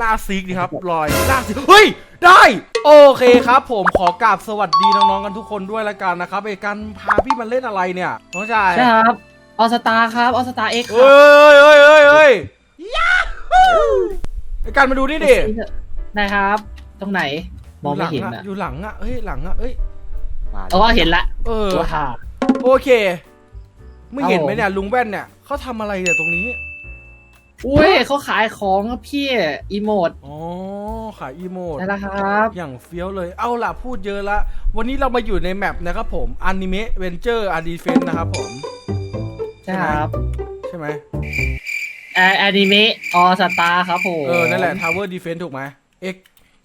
ล่าซีกดีครับลอยล่าซีกเฮ้ยได้โอเคครับ ผมขอกราบสวัสดีน้องๆกันทุกคนด้วยละกันนะครับไอ้การพาพี่มันเล่นอะไรเนี่ยน้องชายใช่ครับออสตาครับออสตาเอ็กเฮ้ยเฮ้ยเฮ้ยเฮ้ยไอ้การมาดูนี่ดิได้ครับ ตรงไหนมองไม่เห็นยู่หลัอะอยู่หลังอะเฮ้ยหลังอะเอ้ยอ๋อเห็นละเออตัวห่าโอเคไม่เห็นไหมเนี่ยลุงแว่นเนี่ยเขาทำอะไรเนี่ยตรงนี้ อุ้ยเขาขายของครับพี่อีโมด อ๋อขายอีโมดได้แล้วครับ อย่างเฟี้ยวเลยเอาล่ะพูดเยอะละ วันนี้เรามาอยู่ในแมปนะครับผมอนิเมะเวนเจอร์อาร์ดีเฟนนะครับผม ใช่ครับใช่ไหมแออนิเมะออสตาครับผมเออ นั่นแหละ Tower Defense ถูกไหม X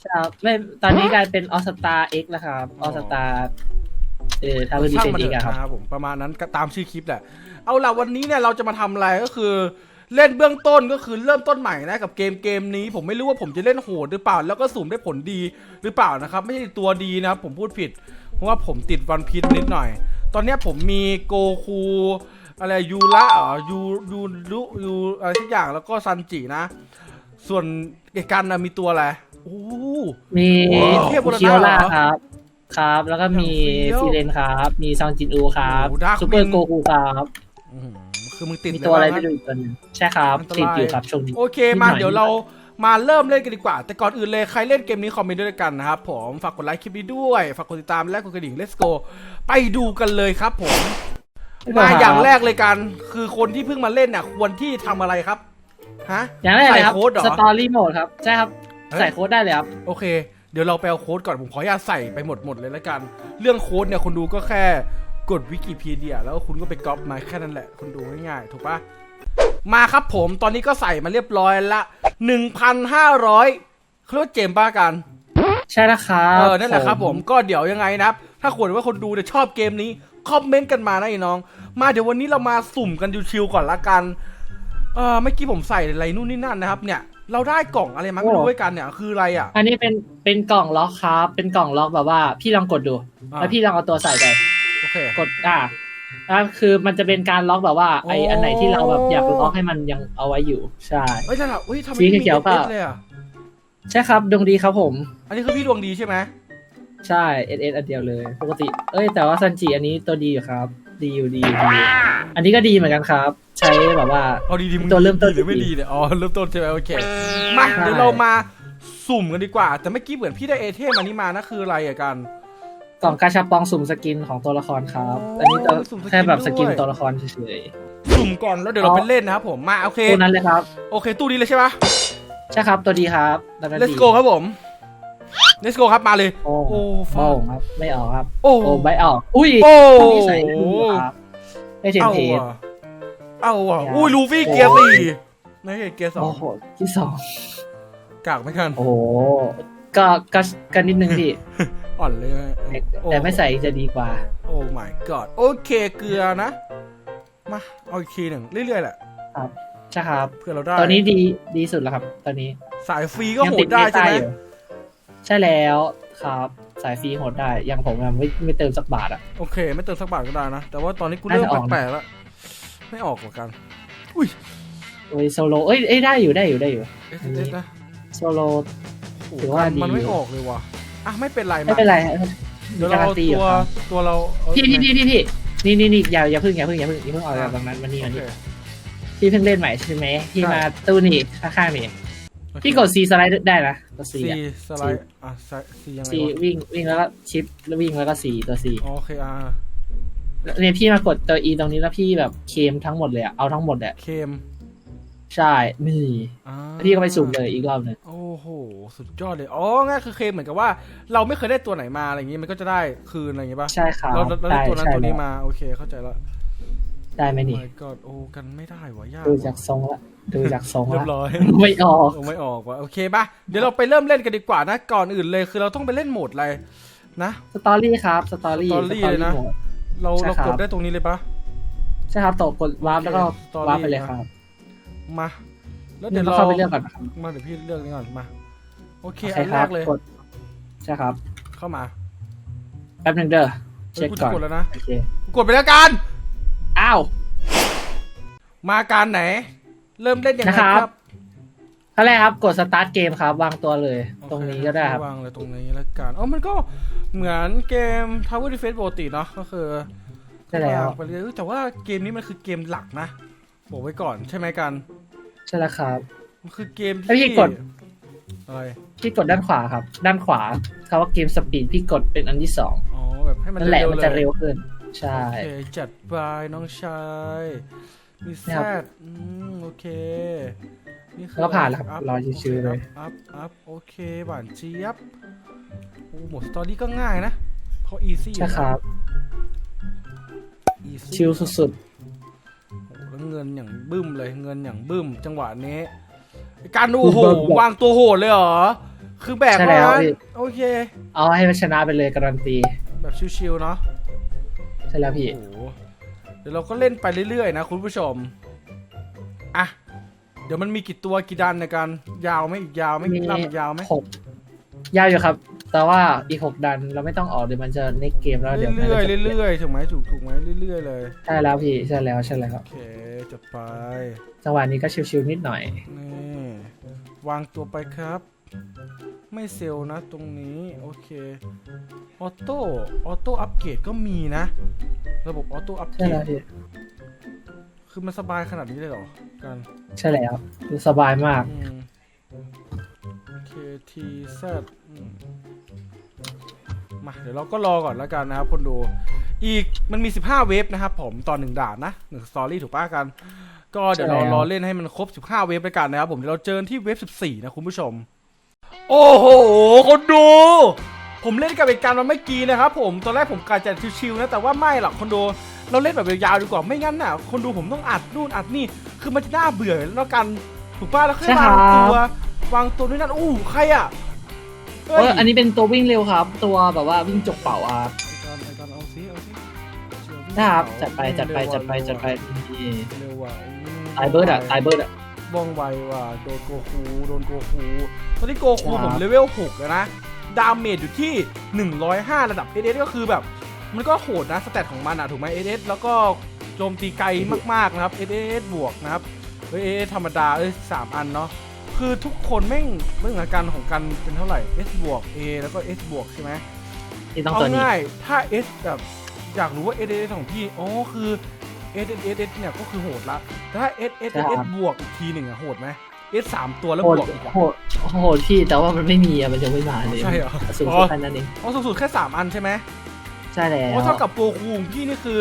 ใช่ครับไม่ตอนนี้กลายเป็นออสตาเอ็กแล้วครับออสตาเออทาวเวอร์ดีช่าเฟงนมันอีเถกอะอะครับนะครับผมประมาณนั้นก็ตามชื่อคลิปแหละ เอาล่ะวันนี้เนี่ยเราจะมาทำอะไรก็คือ เล่นเบื้องต้นก็คือเริ่มต้นใหม่นะกับเกมเกมนี้ ผมไม่รู้ว่าผมจะเล่นโหดหรือเปล่า แล้วก็สุ่มได้ผลดีหรือเปล่านะครับ ไม่ใช่ตัวดีนะครับผมพูดผิด เพราะว่าผมติดวันพีชนิดหน่อย ตอนเนี้ยผมมีโกคูอะไรยูระเหรอยูยูรุยูอะไรทุกอย่างแล้วก็ซันจินะ ส่วนเอกกันนะมีตัวอะไรโอ้โหมีว้าวเทียบโบราณคิโอล่าเหรอครับครับ แล้วก็มีอย่างเฟี้ยวซีเรนครับ มีซองจินอูครับโอ้โห Dark ซูเปอร์ Wing โกคูครับอื้อหือ คือมึงติดมีเลยตัวอะไรว่าไม่งั้นรู้อีกตัวหนึงใช่ครับอันตรายติดอยู่ครับช่วงนี้ โอเคมานิดหน่อย เดี๋ยวเรามาเริ่มเล่นกันดีกว่า แต่ก่อนอื่นเลยใครเล่นเกมนี้คอมเมนต์ด้วยกันนะครับผมฝากกดไลค์คลิปนี้ด้วย ฝากกดติดตามและกดกระดิ่ง let's go ไปดูกันเลยครับผม มาอย่างแรกเลยกัน คือคนที่เพิ่งมาเล่นน่ะ ควรที่ทำอะไรครับฮะ อย่างแรกเลยครับใส่โค้ดเหรอสตอรี่โหมดครับ ใช่ครับเอ้ย ใส่โค้ดได้เลยครับ โอเค เดี๋ยวเราไปเอาโค้ดก่อนผมขออนุญาตใส่ไปหมดหมดเลยแล้วกัน เรื่องโค้ดเนี่ยคนดูก็แค่ กดวิกิพีเดียแล้วคุณก็ไปก๊อปมาแค่นั้นแหละคุณดูง่ายๆ ถูกปะมาครับผมตอนนี้ก็ใส่มาเรียบร้อยละ1,500เขาเรียกว่าเจมบ้ากัน ใช่แล้วครับเออนั่นแหละครับผมก็เดี๋ยวยังไงนะครับ ถ้าควรว่าคนดูเนี่ยชอบเกมนี้ คอมเมนต์กันมานะไอ้น้อง มาเดี๋ยววันนี้เรามาสุ่มกันชิวๆก่อนละกันเออเมื่อกี้ผมใส่อะไรนู่นนี่นั่นนะครับเนี่ยเราได้กล่องอะไรมาไม่รู้ไว้กันเนี่ยคืออะไรอะ อันนี้เป็นเป็นกล่องล็อกครับ เป็นกล่องล็อกแบบว่า พี่ลองกดดูอ่าแล้วพี่ลองเอาตัวใส่ไป โอเคกดอ่าแล้วคือมันจะเป็นการล็อกแบบว่า ไอโอ้อันไหนที่เราแบบอยากล็อกให้มันยังเอาไว้อยู่ ใช่เฮ้ยนั่นแหละเฮ้ยทำไมสีไม่มีเขียวๆเปล่าเอสเลยอะใช่ครับดวงดีครับผม อันนี้คือพี่ดวงดีใช่ไหมใช่เอสเอสอันเดียวเลย ปกติ เอ้ย แต่ว่าซันจิอันนี้ตัวดีอยู่ครับ ดีอยู่ดีอยู่ดีอันนี้ก็ดีเหมือนกันครับ ใช้แบบว่าเอาดีๆมึงตัวเริ่มต้นดีหรือไม่ดีเนี่ยอ๋อเริ่มต้นใช่ไหมโอเคมาใช่เดี๋ยวเรามาสุ่มกันดีกว่า แต่เมื่อกี้เหมือนพี่ได้เอเทมอันนี้มานะคืออะไรอะกัน กล่องกาชาปองสุ่มสกินของตัวละครครับโอ้อันนี้ตัวสุ่มสกินแค่แบบสกินด้วย ตัวละครเฉย สุ่มก่อนแล้วเดี๋ยวเราไปเล่นนะครับผมมาโอเค ๆตัวนั้นเลยครับ โอเค ตู้นี้เลยใช่ปะ ใช่ครับตัวดีครับตัวนั้น let's ดี go ครับผม let's go ครับมาเลย โอ้โอ้โหฟ้าครับ ไม่ออกครับ โอ้ โอ้ไม่ออก อุ้ยโอ้นี่ใส่ได้ดีครับได้เทมเอาเพลตอะเอาอะอย่าอุ้ยลูฟี่เกียร์สี่ไม่ใช่เกียร์สอโอ้งโหที่สองกากไม่กัน โอ้โหก็ก็ก็นิดนึงพี่ อ่อนเลยโอ้แต่ไม่ใส่จะดีกว่า โอ้ my god โอเคเกลือนะ มาเอาอีกทีหนึ่งเรื่อยๆแหละใช่ครับเพื่อเราได้ตอนนี้ดีดีสุดแล้วครับ ตอนนี้ สายฟรีก็โหดได้ใช่ไหมอยู่ใช่แล้วครับสายฟรีโหดได้อย่างผมอะไม่ไม่เติมสักบาทอะโอเค ไม่เติมสักบาทก็ได้นะ แต่ว่าตอนนี้กูน่าเริ่มจะออกนะแปลกๆแล้ว ไม่ออกกว่ากัน อุ้ยโอ้ยโซโลเอ้ยเอ้ยได้อยู่ได้อยู่ได้อยู่เอสอันเอนี้สนะโซโลโอ้ถือว่าดีมันไม่ออกเลยว่ะ อะไม่เป็นไรไม่มาเป็นไรเดี๋ยวเราเอามีกตีอยู่ตัวครับตัวเราเอาพี่พี่พี่พี่พี่นี่นี่นี่อย่าอย่าเพึ่งอย่าเพึ่งอย่าเพึ่งอย่าเพึ่งออกจากตรงนั้นมานี่โอมาเคนี่พี่เพิ่งเล่นใหม่ใช่ไหมพี่ใช่มาตู้นี่ข้างๆนี่โอเคพี่กด C สไลด์ได้นะกด C ซีอะสไลด์อะซียังไง C วะวิ่งวิ่งแล้วก็ชิปแล้ววิ่งแล้วก็ C ตัว C อ๋อโอเคอ่าเนี่ยพี่มากดตัว E ตรงนี้แล้วพี่แบบเคลมทั้งหมดเลยอะเอาทั้งหมดเลยเคม ใช่นี่อ่าพี่ก็ไปสุ่มเลยอีกรอบหนึงโอ้โห สุดยอดเลย อ๋อง่ายคือเคมเหมือนกับว่า เราไม่เคยได้ตัวไหนมาอะไรอย่างงี้มันก็จะได้คืนอะไรอย่างงี้ป่ะ ใช่ครับเราเราได้ได้ตัวนั้นใช่ตัวนี้แล้วมา โอเค เข้าใจแล้วได้ไหมนี่ my god โอ้กันไม่ได้วะยากดูว่ะจากทรงละดูจากทรงเรียละบร้อยไม่ออกโอ้ไม่ออกว่ะโอเคป่ะ เดี๋ยวเราไปเริ่มเล่นกันดีกว่านะ ก่อนอื่นเลยคือเราต้องไปเล่นโหมดอะไรนะสตอรี่ครับสตอรี่ Story เลยนะโหมดเราใช่เราครับกดได้ตรงนี้เลยปะใช่ครับตกกดวาร์ปโอเคแล้วก็ Story วาร์ปไปเลยครับ มา แล้วเดี๋เดี๋ยยววเราเราเข้าไปเลือกก่อนนะครับมาเดี๋ยวพี่เลือกนี่ก่อนมา โอเคโอเคอันคแรรับกเลยกดใช่ครับ เข้ามาแป๊บหนึงเด้อเฮ้เช็ยคกูก่จะอนกดแล้วนะโอเคกูกดไปแล้วกันอ้าวมาการไหน เริ่มเล่นยังไงนะครับครับขั้นแรกครับกดสตาร์ทเกมครับ วางตัวเลย ตรงนี้ก็ได้ครับวางเลยตรงนี้แล้วกันอ๋อมันก็เหมือนเกม Tower Defense ปกติเนาะก็คือใช่แล้วางไปเรื่อยแต่ว่าเกมนี้มันคือเกมหลักนะ บอกไว้ก่อนใช่ไหมกัน ใช่แล้วครับมันคือเกมแล้วพี่ที่กดอะไรพี่กดด้านขวาครับ ด้านขวาคำว่าเกมสปีดพี่กดเป็นอันที่สองอ๋อแบบให้มันนั่นแหละเร็วมันๆจะเลยเร็วขึ้น ใช่ โอเคจัดไปน้องชายมีแซเนี่ยครับดอืมโอเคนี่คือแล้วก็ผ่านแล้วครับอัพรอชิวๆเลย อัพอัพโอเคหวานเจี๊ยบโอ้หมดสตอรี่ก็ง่ายนะเพราะอีซี่ใช่ครับอีซี่ชิลสุดโอ้ แล้วเงินอย่างบึ้มเลยเงินอย่างบึ้ม จังหวะนี้ไอ้การดูโอ้โหบึ้มแบบวางตัวโหดเลยเหรอ คือแบกใช่แล้วมาพี่ โอเคๆเอาให้มันชนะไปเลยการันตีแบบชิวๆเนาะใช่แล้วพี่ โอ้โหเดี๋ยวเราก็เล่นไปเรื่อยๆนะคุณผู้ชมอะเดี๋ยวมันมีกี่ตัวกี่ดันในการยาวไหมอีกยาวไหมมีลำอีกยาวไหมหกยาวอยู่ครับ แต่ว่าอีกหกดันเราไม่ต้องออกเดี๋ยวมันจะเน็กเกมแล้วเดี๋ยวเรื่อยมันจะๆเรื่อยๆถูกไหมถูกถูกไหมเรื่อยๆเลยใช่แล้วพี่ใช่แล้วใช่แล้วโอเคจัดไปจังหวะนี้ก็ชิวๆนิดหน่อย นี่วางตัวไปครับ ไม่เซลล์นะตรงนี้โอเคออโต้ออโต้อัปเกรดก็มีนะ ระบบออโต้อัปเกใช่รแล้วดพี่คือมันสบายขนาดนี้เลยเหรอกันใช่แล้วสบายมากอืม KTZ อืมมาเดี๋ยวเราก็รอก่อนแล้วกันนะครับคนดู อีกมันมี 15 เวฟนะครับผมตอนหนึ่งด่านนะหนึ่งสตอรี่ถูกป้ากัน ก็เดี๋ยวเราใช่แล้วรอเล่นให้มันครบ 15 เวฟไปกันนะครับผมเดี๋ยวเราเจอที่เวฟ14 นะคุณผู้ชม โอ้โห คนดู ผมเล่นกับเหตุการณ์มาเมื่อกี้นะครับผมตอนแรกผมกะจะชิวๆนะแต่ว่าไม่หรอกคนดูเราเล่นแบบยาวๆดีกว่าไม่งั้นน่ะ คนดูผมต้องอัดนู่นอัดนี่คือมันจะน่าเบื่อแล้วกันถูกป้าแล้วค่อยใช่วาครังบตัว วางตัวด้วยนั่นอู้ใครอะเฮ้เอยออันนี้เป็นตัววิ่งเร็วครับ ตัวแบบว่าวิ่งจกเป่าอะไอ้การไอ้การเอาซิเอาซิเชียววิ่งนะครับเขาจัดไปจัดไปจัดไปจัดไปนี่เร็วว่ะอืมตายเบิร์ดอะตายเบิร์ดอะ ว่องไวว่ะโดนโกคูโดนโกคูตอนนี้โกคูครับ ผมเลเวล6แล้วนะ ดาเมจอยู่ที่ 105 ระดับ SS ก็คือแบบ มันก็โหดนะสเตตของมันอะถูกไหม SS แล้วก็โจมตีไกลมากๆนะครับ SS บวกนะครับเอ้ย SS ธรรมดาเอ้ยสามอันเนาะ คือทุกคนแม่งไม่เหมือนกันของกันเป็นเท่าไหร่ S บวก A แล้วก็ S บวกใช่ไหมนี่ต้องเอาตัวนี้ง่ายถ้า S แบบอยากรู้ว่า S S ของพี่อ๋อคือ S S S S เนี่ยก็คือโหดละแต่ถ้า S S S S บวกอีกทีหนึ่งอะโหดไหม S สามตัวแล้วโหบดวกอีกอะ โหดโหดพี่แต่ว่ามันไม่มีอะมันยังไม่มาเลยใช่เหรอ สูงอ๋อแค่นั้นเองอ๋อสูงสุดแค่3อันใช่ไหมใช่แล้ว โอ้เท่ากับโปรคูของพี่นี่คือ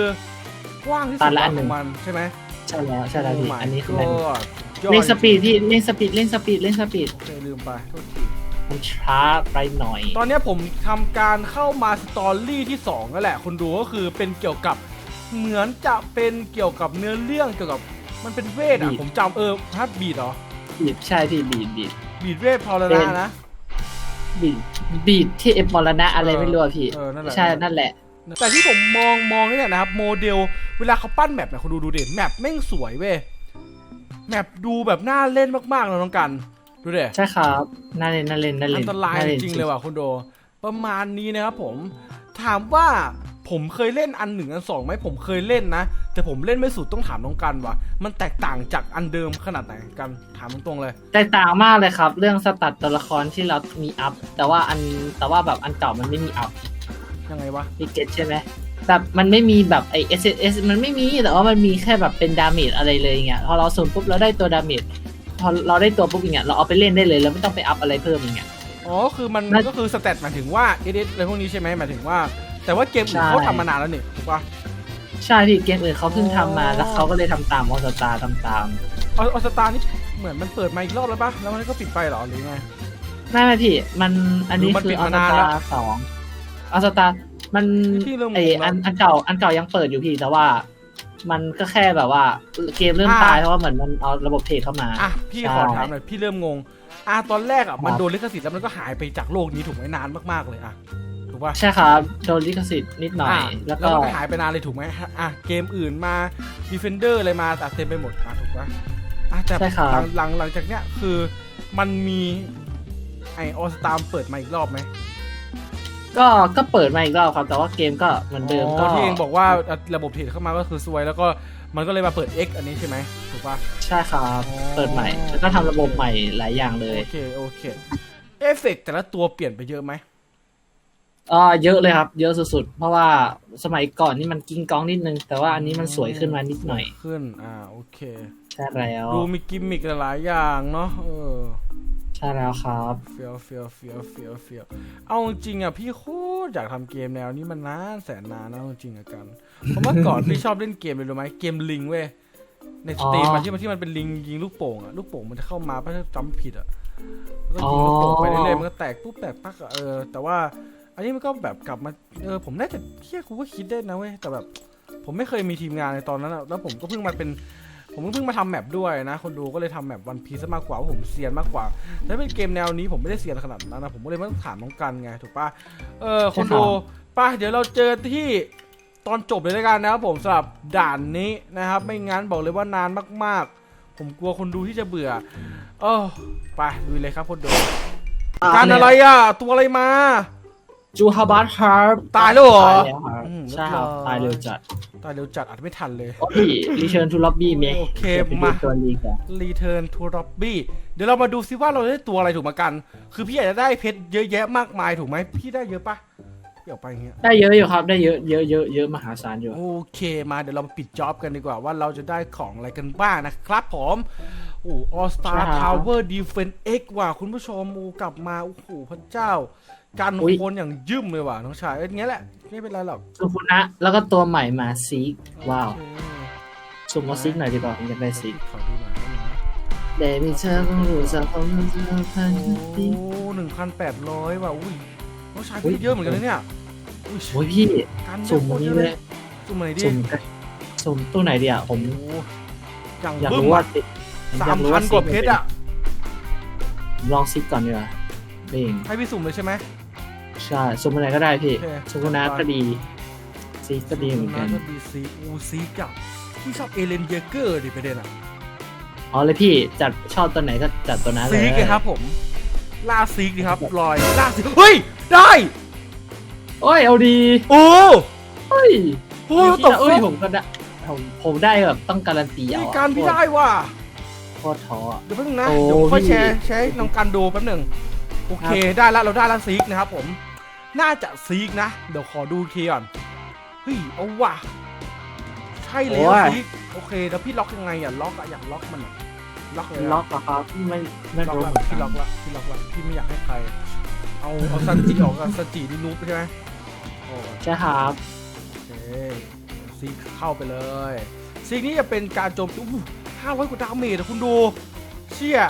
กว้างที่สุตัดนละอันหนึ่ของงมันใช่ไหม ใช่แล้วใช่แล้วพี่โ my อันนี้คือ god ยอดเล่นสปีดพี่เล่นสปีดเล่นสปีดเล่นสปีดโอเคลืมไปโทษทีมันช้าไปหน่อย ตอนเนี้ยผมทำการเข้ามาสตอรี่ที่2แล้วแหละคนดูก็คือเป็นเกี่ยวกับเหมือนจะเป็นเกี่ยวกับเนื้อเรื่องเกี่ยวกับมันเป็นเวทอะบีด ผมจำเออฮัตบีดเหรอบีดใช่พี่บีดบีดบีดเวทพอแล้วเป็นะน นะ บีดบีดที่เอ็มมรณะอะไรไม่รู้อะพี่เออนั่นแหละ ใช่นั่นแหละ แต่ที่ผมมองมองนี่แหละนะครับโมเดลเวลาเขาปั้นแมปเนี่ยคุณดูดูเด่นแมปแม่งสวยเว้ยแมปดูแบบน่าเล่นมากๆเลยน้องกันดูเด่ใช่ครับน่าเล่นน่าเล่นน่าเล่อันนตรายน่จนริงๆเลยว่ะคุณโด ประมาณนี้นะครับผม ถามว่าผมเคยเล่นอันหนึ่งอันสองไหมผมเคยเล่นนะ แต่ผมเล่นไม่สุดต้องถามน้องกันว่ามันแตกต่างจากอันเดิมขนาดไหนกันถามตรงๆเลย แตกต่างมากเลยครับ เรื่องสตัดตัวละครที่เรามีอัพแต่ว่าอันแต่ว่าแบบอันเก่ามันไม่มีอัพ ยังไงวะพี่เก็ตใช่ไหมแบบมันไม่มีแบบไอ S S มันไม่มีแต่ว่ามันมีแค่แบบเป็นดาเมจอะไรเลยอย่างเงี้ยพอเราสูนปุ๊บเราได้ตัวดาเมจพอเราได้ตัวปุ๊บอย่างเงี้ยเราเอาไปเล่นได้เลยเราไม่ต้องไปอัพอะไรเพิ่มอย่างเงี้ยอ๋อคือมันน่าก็คือสเตตหมายถึงว่าเอเดอะไรพวกนี้ใช่ไหมหมายถึงว่า แต่ว่าเกมอื่นใช่เขาทำมานานแล้วนี่ถูกปะใช่พี่เกมอื่นเขาเพิ่งทำมาอ๋อแล้วเขาก็เลยทำตามออสตาทำตามออสตาร์นี่เหมือนมันเปิดมาอีกรอบแล้วปะแล้วมันก็ปิดไปเหรอหรือไงไม่ไม่พี่มันอันนี้หรือมันคืปิอดออมาสนานตาแล้วสอง ออสตามันพี่เริ่มงงไอแล้วอันอันเก่าอันเก่ายังเปิดอยู่พี่แต่ว่า มันก็แค่แบบว่า เกมเริ่มอ่าตายเพราะว่าเหมือนมันเอาระบบเทรดเข้ามาอะพี่ใช่ขอถามหน่อยพี่เริ่มงงอะตอนแรกอะมันครับโดนลิขสิทธิ์แล้วมันก็หายไปจากโลกนี้ถูกไหมนานมากๆเลยอะถูกปะใช่ครับโดนลิขสิทธิ์นิดหน่อยอะแล้วแล้วก็มันก็หายไปนานเลยถูกไหมอะเกมอื่นมา Defender อะไรมาแต่เต็มไปหมดอะถูกปะอะแต่ใช่ครับหลังหลังหลังจากเนี้ยคือมันมีไอออสตามเปิดมาอีกรอบไหม ก็ก็เปิดมาอีกรอบครับแต่ว่าเกมก็เหมือนเดิมอ๋ก็อที่เองบอกว่าอะระบบเทรดเข้ามาก็คือซวย แล้วก็มันก็เลยมาเปิด X อันนี้ใช่ไหมถูกปะใช่ครับอ๋อเปิดใหม่แล้วก็ทำระบบใหม่หลายอย่างเลยโอเคโอเคเอฟเฟกต์แต่ละตัวเปลี่ยนไปเยอะไหมอ่าเยอะเลยครับ เยอะสุดๆ เพราะว่าสมัยก่อนนี่มันกิ้งก้องนิดนึง แต่ว่าอันนี้มันสวยขึ้นมานิดหน่อยขึ้น อ่าโอเค ใช่แล้ว ดูมีกิมมิกหลายๆอย่างเนาะเออ ใช่แล้วครับ เฟียวเฟียวเฟียวเฟียวเฟียวเอาจริงๆอะพี่โคตรอยากทำเกมแนวนี้มันนานแสนนานนะเอาจริงๆอะกัน เพราะเมื่อก่อนพี่ชอบเล่นเกมเลยรู้ไหมเกมลิงเว้ยในสตรีมอ๋อมันที่มันที่มันเป็นลิงยิงลูกโป่งอะลูกโป่งมันจะเข้ามาถ้าจำผิดอะแล้วก็ยิงลูกโป่งไปเรื่อยๆมันก็แตกปุ๊บแตกปักอะเออแต่ว่า อันนี้มันก็แบบกลับมาเออผมน่าจะเที่ยกูก็คิดได้นะเว้ยแต่แบบ ผมไม่เคยมีทีมงานในตอนนั้นอะแล้วผมก็เพิ่งมาเป็น ผมเพิ่งมาทำแมปด้วยนะคนดูก็เลยทำแมปวันพีซมากกว่าว่าผมเซียนมากกว่าถ้าเป็นเกมแนวนี้ผมไม่ได้เซียนขนาดนั้นนะผมก็เลยไม่ต้องถามน้องกันไงถูกปะเออคนดูไป่ะเดี๋ยวเราเจอที่ตอนจบเลยแล้วกันนะครับผมสำหรับด่านนี้นะครับ ไม่งั้นบอกเลยว่านานมากๆ ผมกลัวคนดูที่จะเบื่อเออไปดูเลยครับคนดูการอะไรอะ ตัวอะไรมา จูฮาบัตครับตายแล้วเหรอ ตายแล้วครับอืมใช่ครับเรียบร้อยตายเร็วจัดตายเร็วจัดอาจไม่ทันเลย โอ้พี่รีเชิญทูล็อบบี้เมโอเคดี๋ยวไปดูมา ตัวลีกัน Return to Lobby เดี๋ยวเรามาดูซิว่าเราได้ตัวอะไรถูกมากัน คือพี่อยากจะได้เพชรเยอะแยะมากมายถูกไหมพี่ได้เยอะปะพี่ออกไปอย่างเงี้ย ได้เยอะอยู่ครับ ได้เยอะเยอะเยอะเยอะมหาศาลอยู่ โอเคมาเดี๋ยวเรามาปิดจ็อบกันดีกว่าว่าเราจะได้ของอะไรกันบ้างนะครับผมโอ้ All Star ครับ Tower Defense X ว่ะคุณผู้ชมโอ้กลับมา โอ้โหพระเจ้า การอุ๊ยโคนอย่างยืมเลยว่ะน้องชายเอ้ยอย่างเงี้ยแหละไม่เป็นไรหรอกสุคุณนะแล้วก็ตัวใหม่มาซีกว้าวโอเคสุ่มเอาซีกหน่อยดีกว่าผมอยากได้ซีกขอดูหน่อยได้ไหมเดบิเธอต้องรู้สักคนจะพันโอ้ปีหนึ่งพันแปดร้อยว่ะอุ้ยน้องชายอุ๊ยพี่เยอะเหมือนกันนะเนี่ยอุ้ยโอ้ยพี่การสุ่มโควันตรนี้เยอะเลเลยยสุ่มไหนดีสุ่มกันสุ่มตู้ไหนดีอะผมโอ้โหอย่างอยากบึ้มรู้ว่าอะติดผสาอยมรู้พันกว่าเพชรอะผมลองซิกก่อนดีกว่านี่เองให้พี่สุ่มเลยใช่ไหม ใช่สุ่มอะไรก็ได้พี่โอเคสุกุนาก็ดีซีกก็ดีเหมือนกันก็ดีซีอูซีกับพี่ชอบเอเลนเยเกอร์ดิประเด็นอะอ๋อเลยพี่จัดชอบตัวไหนก็จัดตัวนั้นเลยซีกเลยครับผม ล่าซีกดีครับลอยล่าซีกเฮ้ย ได้โอ้ยเอาดีโอ้เฮ้ยโหอยู่ตที่กเอ้ยผมก็ได้ผมผมได้แบบต้องการันตีเอามีอะการพี่ได้ว่ะ โคตรท้ออะ เดี๋ยวแป๊บนึงนะ โอ้เดี๋ยวค่อยพี่ แชร์แชร์ให้น้องกันดูแป๊บหนึ่ง โอเคได้แล้วเราได้แล้วซีกนะครับผม น่าจะซีกนะ เดี๋ยวขอดูอีกทีก่อนเฮ้ยเอาว่ะใช่เลยซีกโอเคแล้วพี่ล็อกยังไงอะล็อกอะอยากล็อกมันอะล็อกเลยอะล็อกเหรอครับไม่ไม่ล็อกรู้ละเหมือนกัพี่นล็อกละพี่ล็อกละพี่ไม่อยากให้ใคร เอาเอาซันจิออกกับซันจินี่นูบใช่ไหมโอ้ใช่ครับโอเคซีกเข้าไปเลยซีกนี้จะเป็นการโจมตีห้าร้อยกว่าดาเมจอะคุณดู เชี่ย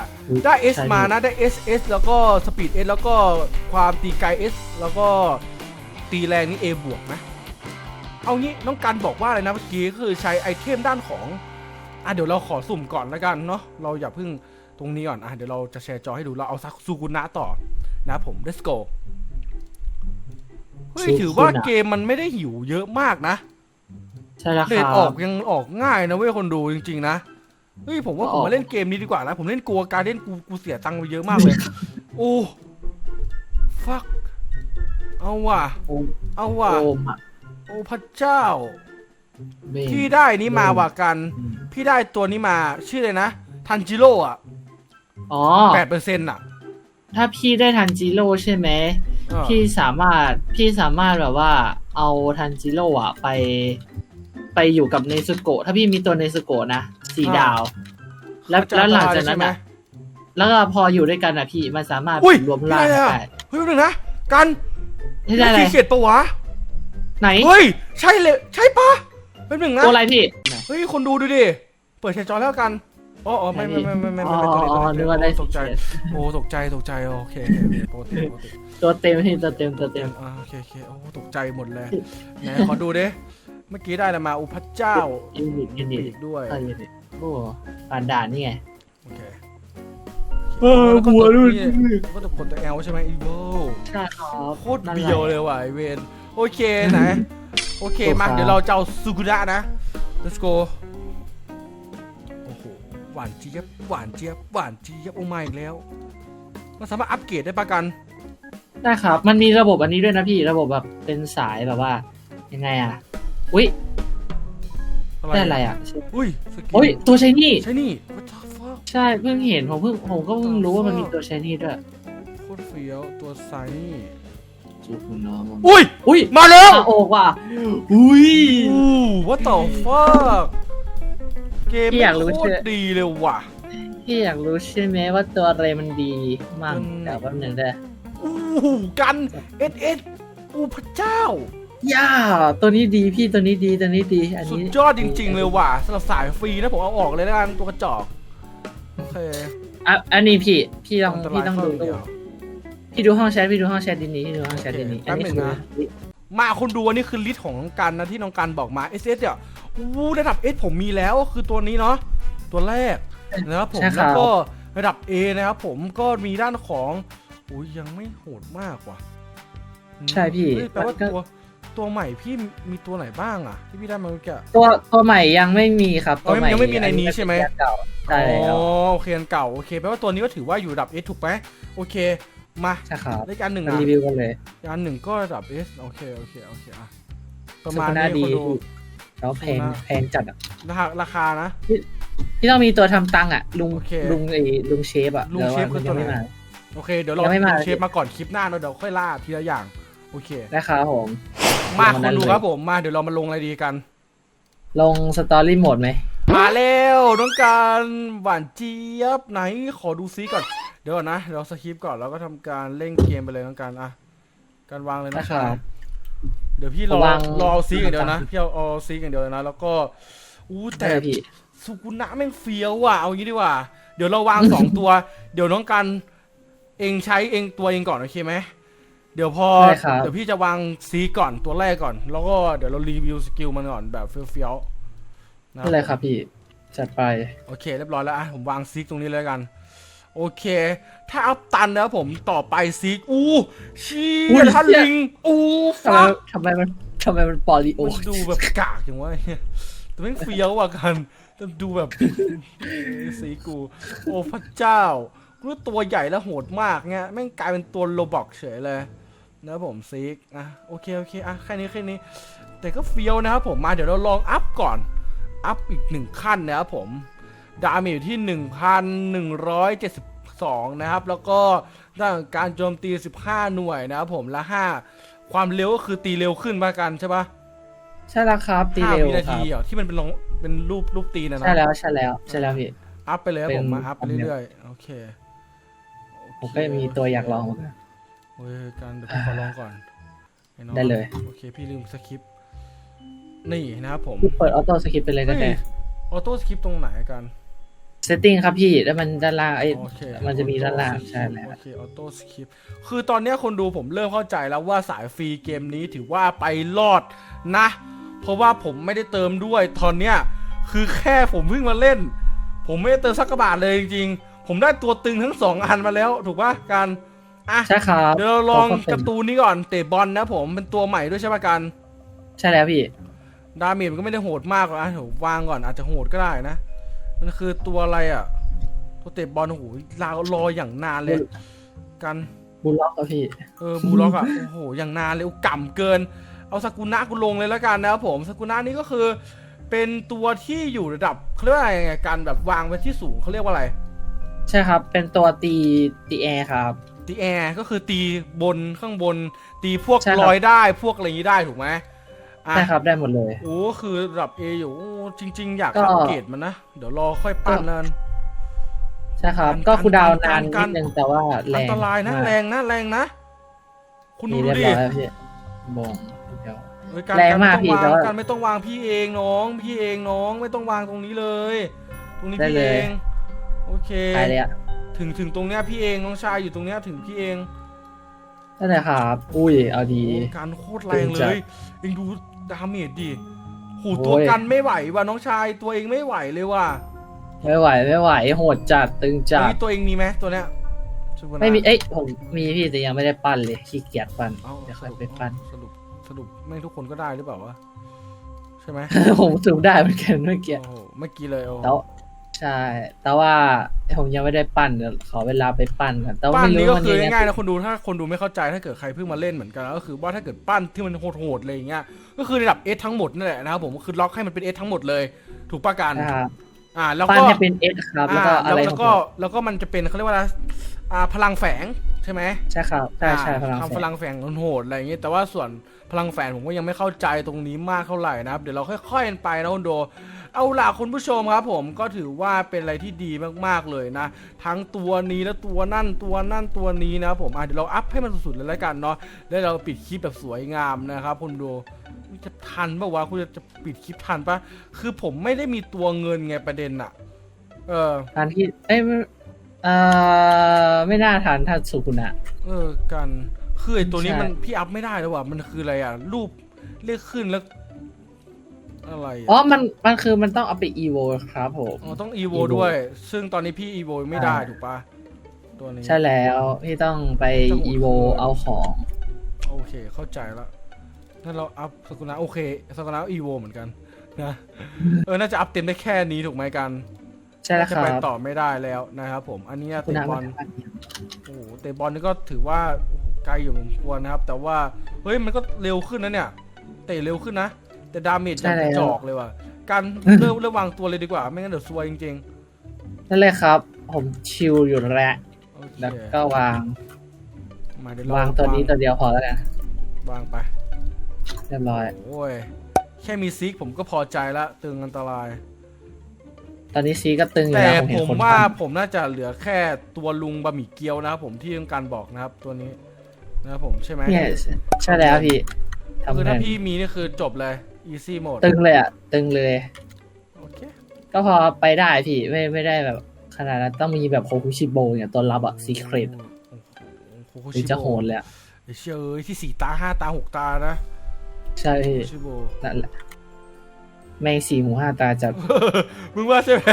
ได้ S ใช่มานะได้ S S แล้วก็สปีด S แล้วก็ความตีไกล S แล้วก็ตีแรงนี่ A บวกนะ เอางี้น้องกันบอกว่าอะไรนะเมื่อกี้ก็คือใช้ไอเทมด้านของ อะเดี๋ยวเราขอสุ่มก่อนแล้วกันเนาะเราอย่าเพิ่งตรงนี้ก่อนอะเดี๋ยวเราจะแชร์จอให้ดูเราเอาซักซูกุนะต่อนะผม let's go เฮ้ยซูกุนะถือว่าเกมมันไม่ได้หิวเยอะมากนะ ใช่แล้วเรคทรัออบกยังออกง่ายนะเว้ยคนดูจริง ๆ นะ เฮ้ยผมว่าก็ผอมอกมาเล่นเกมนี้ดีกว่านะผมเล่นกลัวการเล่นกูกูเสียตังค์ไปเยอะมากเลย โอ้ฟักเอาว่ะ โอมเอาว่ะ โอมอะโอ้พระเจ้า เบนพี่ได้นี้มาโอ้ว่ะกันอืมพี่ได้ตัวนี้มาชื่อเลยนะทันจิโร่อะอ๋อ แปดเปอร์เซ็นต์อะถ้าพี่ได้ทันจิโร่ใช่ไหม เออพี่สามารถพี่สามารถแบบว่าเอาทันจิโร่อะไป ไปอยู่กับเนซุโกะถ้าพี่มีตัวเนซุโกะนะสี่ดาว แล้วเขาจะแล้วหลังจากนั้นใช่ไหมอะแล้วก็พออยู่ด้วยกันอะพี่มันสามารถอุ้ยรวมร่างไม่ได้กันอะได้เฮ้ยแป๊บนึงนะกันไม่ได้อะไรสีเขียดปะวะ ไหนเฮ้ยใช่เลยใช่ปะแป๊บนึงนะตัวอะไรพี่เฮ้ยคนดูดูดิเปิดแชร์จอแล้วกันอ๋ออ๋อไม่ไม่ไม่ไม่ไม่อ๋ไม่อไม่ตัวนี้อ๋อตัวนึนี้กว่าได้ตกใจโอ้ตกใจตกใจโอเคโอเคโปรตีนโปรตีนตัวเต็มพี่ตัวเต็มตัวเต็มอ่าโอเคโอเคโอ้ตกใจหมดเลยไหนขอดูดิ เมื่อกี้ได้อะไรมาอุพัชเจ้ายูนิตยูนิตปีกด้วย เออยูนิตโอ้ผ่านด่านนี่ไง โอเคเออหัวด้วยแล้วก็จะกดตัว L ใช่ไหมอีโวใช่ครับโคตรเบียวเลยว่ะไอเวนโอเคไหน โอเคถูกมาครับเดี๋ยวเราจะเอาซูกุระนะ let's go โอ้โหหวานเจี๊ยบหวานเจี๊ยบหวานเจี๊ยบโอ้มาอีกแล้ว มันสามารถอัปเกรดได้ปะกัน ได้ครับ มันมีระบบอันนี้ด้วยนะพี่ ระบบแบบเป็นสายแบบว่า ยังไงอะ อุ้ยได้อะไรอะอุ้ยสกินโอ้ยตัวชายนี่ ใช่นี่ what the fuck ใช่เพิ่งเห็นผมเพิ่งผมก็เพิ่งรู้ว่ามันมีตัวชายนี่ด้วยโคตรเฟี้ยวตัวไซนี่จูคุณน้องอุ้ย อุ้ยมาแล้วอาโอกว่ะอุ้ย อู้ what the fuck เกมพี่อยากรู้โคเชื่ตอ รดีเลยว่ะ พี่อยากรู้ใช่ไหมว่าตัวอะไรมันดีมั่งมันแต่ว่าหนึ่งได้อู้หูกันเอสเอสอู้พระเจ้า ย่าตัวนี้ดีพี่ตัวนี้ดีตัวนี้ดี อันสุดนี้ยอดจริง ๆ เลยว่ะสำหรับสายฟรีนะผมเอาออกเลยแล้วกันตัวกระจอกโอเคอะอันนี้พี่พี่ต้องนตรายพี่ต้องดูเข้าเดียว พี่ดูห้องแชทพี่ดูห้องแชทดีนี้พี่ดูห้องแชทดีนี้โอเคอันนี้แป๊บหนึ่คืงอนะ มาคนดูอันนี้คือลิสต์ของน้องกันนะที่น้องกันบอกมา S S เนี่ยอู้ระดับ S ผมมีแล้วก็คือตัวนี้เนาะตัวแรกนะครับผมใช่คแล้รัวบก็ระดับ A นะครับผมก็มีด้านของอุ้ยยังไม่โหดมากว่ะใช่พี่เฮ้ยแปลว่ามันก็ตัว ตัวใหม่พี่มีตัวไหนบ้างอะ ที่พี่ได้มาเมื่อกี้ ตัวตัวใหม่ยังไม่มีครับอ๋อตัวใหม่ยังไม่มีในนี้ใช่ไหม อัเก่าใช่แล้วอ๋อโอเคอันเก่าโอเคแปลว่าตัวนี้ก็ถือว่าอยู่ระดับ S ถูกไหมโอเคมาใช่ครับรายการหนึ่งมาอะรีวิวกันเลยอีกอันหนึ่งก็ระดับ S โอเคโอเคโอเคอะประสุมาณขนานี้ดีคนดู แล้วแพงสุขนาแพงจัดอะราคาราคานะพี่ต้องมีตัวทำตังค์อะ ลุงโอเคลุงไอ้ลุงเชฟอะลุงเชฟดี๋ยวคือตัวไหนยังไม่มา โอเคเดี๋ยวเรายังไม่มา เชฟมาก่อนคลิปหน้าเนอะเดี๋ยวค่อยล่าทีละอย่าง โอเค นะครับผม มาเดี๋ยวควันนดูนั้นเลยครับผมมาเดี๋ยวเรามาลงอะไรดีกัน ลงสตอรี่โหมดไหม มาแล้วน้องการหวานเจี๊ยบไหนขอดูซิก่อน เดี๋ยวก่อนนะเดี๋ยวสคริปต์ก่อนแล้วก็ทำการเล่นเกมไปเลยน้องการอะการวางเลยนะนะคครัรับ บ เดี๋ยวพี่รอวาง รอเอาซีอย่างเดียวนะพี่เอาเอาซีอย่างเดียวเลยนะ แล้วก็อู้แต่ แต่พี่ สุกุนะแม่งเฟี้ยวว่ะเอางี้ดีกว่า เดี๋ยวเราวางสองตัว เดี๋ยวน้องกัน เองใช้เองตัวเองก่อนโอเคไหม เดี๋ยวพอ ได้ครับ เดี๋ยวพี่จะวางซีก่อนตัวแรกก่อน แล้วก็เดี๋ยวเรารีวิวสกิลมันก่อนแบบเฟี้ยวๆนะ นั่นเลยครับพี่จัดไป โอเคเรียบร้อยแล้วอะผมวางซีกตรงนี้เลยกัน โอเค ถ้าอัพตันนะครับผมต่อไปซีกอู้ชี้อุ้ย ท่านลิงอู้ทำไมฟักทำไมมันทำไมมันปอลิโอมันดูแบบกากอย่างวะเนี่ยแต่แม่งเฟี้ยวอะกันแต่ดูแบบ สีกู โอ้พระเจ้ารู้ตัวใหญ่แล้วโหดมากเงี้ยแม่งกลายเป็นตัวโลบอกเฉยเลย นะครับผมซีกอะโอเคโอเคอะแค่นี้แค่นี้ แต่ก็เฟี้ยวนะครับผมมาเดี๋ยวเราลองอัพก่อน อัพอีกหนึ่งขั้นนะครับผม ดาเมจอยู่ที่ 1,172 นะครับ แล้วก็ด้านการโจมตี 15 หน่วยนะครับผมและ 5 ความเร็วก็คือตีเร็วขึ้นมากันใช่ปะใช่แล้วครับ ตีห้าเร็ววินาครัทีบเหรอที่มันเป็นลงเป็นรูปรูปตีนะนะใช่แล้วใช่แล้วใช่แล้วพี่อัพไปเลยครับผมเป็นมาอัพไปเรื่อยๆโอเคโอเคผมก็มีตัวอยากลองเว้ยการเดี๋ยวพี่ขอลองก่อนอ้น้องได้เลย โอเคพี่ลืมสคริปต์นี่นะครับผมพี่เปิดออโต้สคริปต์ไปเลยก็เฮ้ยได้ออโต้สคริปต์ตรงไหนกัน เซตติ้งครับพี่ แล้วมันด้านล่างไอ้โอเคมันจะมีด้านล่าง Auto ใช่แล้ว โอเคออโต้สคริปคือตอนเนี้ยคนดูผมเริ่มเข้าใจแล้วว่าสายฟรีเกมนี้ถือว่าไปรอดนะ เพราะว่าผมไม่ได้เติมด้วยตอนเนี้ยคือแค่ผมเพิ่งมาเล่น ผมไม่ได้เติมสักกระบาทเลยจริงๆ ผมได้ตัวตึงทั้งสองอันมาแล้ว ถูกปะกัน อะใช่ครับเดี๋ยวเราลองผมก็เป็นการ์ตูนนี้ก่อนเตะบอลนะผมเป็นตัวใหม่ด้วยใช่ปะกันใช่แล้วพี่ ดาเมจมันก็ไม่ได้โหดมากหรอกนะเดี๋ยววางก่อนอาจจะโหดก็ได้นะ มันคือตัวอะไรอะ ตัวเตะบอลโอ้โหลาวรออย่างนานเลย กันบุลล็อกครับพี่เออบูล็อกอะโอ้โหอย่างนานเลยก่ำเกิน เอาสกุนะกูลงเลยแล้วกันนะครับผมสกุนะนี่ก็คือเป็นตัวที่อยู่ระดับเขาเรียกว่าอะไรไงการแบบวางไว้ที่สูงเขาเรียกว่าอะไร ใช่ครับ เป็นตัวตีตีแอร์ครับ ตีแอร์ก็คือตีบนข้างบน ตีพวกใช่ครับ ลอยได้พวกอะไรอย่างนี้ได้ถูกไหมอะ ใช่ครับได้หมดเลย โอ้คือระดับ A อยู่โอ้จริง ๆ อยากก็ อัปเกรดมันนะ เดี๋ยวรอค่อยปั้นนั่นใช่ครับ การก็คูลดาวน์การนานกานิรดนึงแต่ว่าแรอันงตรายนะ มกแรงนะแรงนะ คุณดูนี่ดิเรียบร้อยแล้วพี่บงเดี๋ยว เอ้ยการแรงมากรไต้องพี่วางแต่ว่าการไม่ต้องวางพี่เองน้อง พี่เองน้องไม่ต้องวางตรงนี้เลย ตรงนี้ได้พี่เลเอย ง โอเคตายเลยอะ ถึงถึงตรงเนี้ยพี่เองน้องชายอยู่ตรงเนี้ยถึงพี่เองนั่นแหละครับ อุ้ย เอาดี โอ้การโคตรแรงเลจริงจัยดเองดูดาเมจดิโหโอ้ย ตัวกันไม่ไหวว่ะน้องชายตัวเองไม่ไหวเลยว่ะไม่ไหว ไม่ไหว โหดจัด ตึงจัดเฮ้ยตัวเองมีไหมตัวเนี้ยสุวรรณไม่มี เอ้ย ผมมีพี่แต่ยังไม่ได้ปั้นเลย ขี้เกียจปั้น เอาเดี๋ยวสค่อยรุปไปปั้น สรุปสรุปไม่ทุกคนก็ได้หรือเปล่าวะใช่ไหม ผมสูงได้เหมือนกันเมื่อกี้ โอ้โหเมื่อกี้เลยโอ้แล้ว ใช่ แต่ว่าผมยังไม่ได้ปั้นเดี๋ยวขอเวลาไปปั้นก่อนแต่ว่าปั้นไม่รู้นี้ก็ว่าคือวันนี้ง่ายๆนะคนดูถ้าคนดูไม่เข้าใจถ้าเกิดใครเพิ่งมาเล่นเหมือนกันก็คือว่าถ้าเกิดปั้นที่มันโหดๆเลยอย่างเงี้ยก็คือระดับเอสทั้งหมดนั่นแหละนะครับผมก็คือล็อกให้มันเป็นเอสทั้งหมดเลย ถูกปะกันนะครับอ่าแล้วปั้นก็ให้เป็นเอสครับแล้วก็อ่าอะไรแล้วก็แล้วก็มันจะเป็นเขาเรียกว่าอะไรอ่าพลังแฝงใช่ไหม ใช่ครับใช่ใช่พลังทำแฝพง ลังแฝงโหดๆอะไรอย่างเงี้ยแต่ว่าส่วนพลังแฝงผมก็ยังไม่เข้าใจตรงนี้มากเท่าไหร่นะครับ เดี๋ยวเราค่อยๆกันไปนะคุณโด เอาล่ะคุณผู้ชมครับผมก็ถือว่าเป็นอะไรที่ดีมากๆเลยนะ ทั้งตัวนี้และตัวนั่นตัวนั่นตัวนี้นะครับผมอะเดี๋ยวเราอัพให้มันสุดๆเลยแล้วกันเนาะแล้วเราปิดคลิปแบบสวยงามนะครับคุณดูจะทันปะวะคุณจะปิดคลิปทันปะคือผมไม่ได้มีตัวเงินไงประเด็นอะเออทานที่เอ้ยไม่เอ่อไม่น่าทานถ้าสุกุนะเออกันคือไอตัวนี้ใช่มันพี่อัพไม่ได้แล้วว่ะมันคืออะไรอะรูปเรียกขึ้นแล้ว อะไรอ๋ออะมัน มันคือมันต้องเอาไปอีโวครับผมอ๋อต้องอีโว Evo ด้วย ซึ่งตอนนี้พี่อีโวไม่ได้อ่าถูกปะตัวนี้ ใช่แล้วพี่ต้องไปต้องอีโวโอนเอาของ โอเคเข้าใจแล้วงั้นเราอัพสกุลนะโอเคสกุลนะอีโวเหมือนกันนะเออน่าจะอัพเต็มได้แค่นี้ถูกไหมกันใช่แล้วจะครัไปบต่อไม่ได้แล้วนะครับผมอันนี้คุณเตะน้ำบมัอลนทำโอ้โหเตะบอลนี่ก็ถือว่าโอ้โหไกลอยู่พอสมควรนะครับ แต่ว่าเฮ้ยมันก็เร็วขึ้นนะเนี่ย เตะเร็วขึ้นนะ แต่ดาเมจยังกระจอกเลยว่ะ การเริ่มเริ่มวางตัวเลยดีกว่า ไม่งั้นเดี๋ยวซวยจริงนั่นเลยครับ ผมชิลอยู่แล้วๆโอเคแล้วก็วางมาเดี๋ยวเรวางตัวนี้ตัวเดียวพอแล้วกันวางไปเรียบร้อย โอ้ย แค่มีซิกผมก็พอใจละตึงอันตราย ตอนนี้ซีก็ตึงอยู่แต่แล้วผมเห็ผนมคนว่าทผมน่าจะเหลือแค่ตัวลุงบะหมี่เกี๊ยวนะครับผมที่ต้องการบอกนะครับตัวนี้นะครับผมใช่ไหมำเนี่ยใช่แล้วพี่คือทำถ้าเงินพี่มีนี่คือจบเลย easy mode ตึงเลยอะ ตึงเลย โอเคก็พอไปได้พี่ไม่ไม่ได้แบบ ขนาดนั้นต้องมีแบบโคคุชิโบเนี่ยตัวรับอะซีเครตโอ้โหถึงจะโหดเลยอะไอ้เชยเอ้ยที่สี่ตาห้าตาหกตานะ ใช่พี่ชิโบนั่นแหละแมงสี่หูห้าตาจะมึงว่าใช่ไหม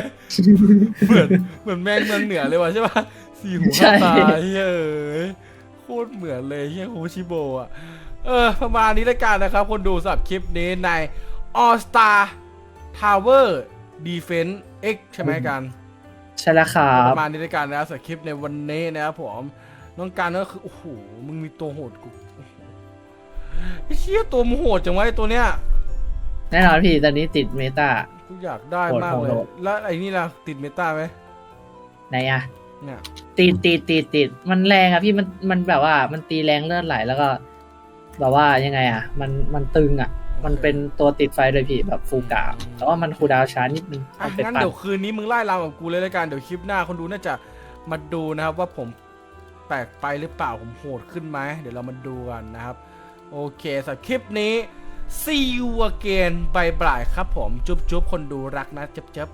เหมือนเหมือนแมงเมืองเหนือเลยว่ะใช่ปะสี่หูห้าตาเฮ้ยเอ้ยโคตรเหมือนเลยเฮียโคชิโบอะ เออ ประมาณนี้แล้วกันนะครับ คนดูสำหรับคลิปนี้ใน All Star Tower Defense X ใช่ไหมกัน ใช่แล้วครัปบ ระมาณนี้แล้วกันนะสำหรับคลิปในวันนี้นะครับผม น้องการก็คือ โอ้โห มึงมีตัวโหดกูโอ้โหไอ้เชี่ยตัวมึงโหดจังวะไอ้ตัวเนี้ย แน่นอนพี่ตอนนี้ติดเมตา กูอยากได้โหดมากเลยโหด แล้วไอ้นี่ล่ะ ติดเมตาไหมไหนอะเนี่ยตีตีตีตีมันแรงอะพี่มันมันแบบว่ามันตีแรงเลือดไหลแล้วก็ แบบว่ายังไงอะ มันมันตึงอะ มันเป็นตัวติดไฟเลยพี่แบบฟูกาแต่ว่ามันคูดาวช้านิดนึงงั้นเดี๋ยวคืนนี้มึงไล่เรามกับกูเลยละกันเดี๋ยวคลิปหน้าคนดูน่าจะมาดูนะครับว่าผมแปลกไปหรือเปล่าผมโหดขึ้นไหมเดี๋ยวเรามาดูกันนะครับ โอเคสำหรับคลิปนี้ see you again บายบายครับผม จุ๊บจุ๊บคนดูรักนะจ๊บจ๊บ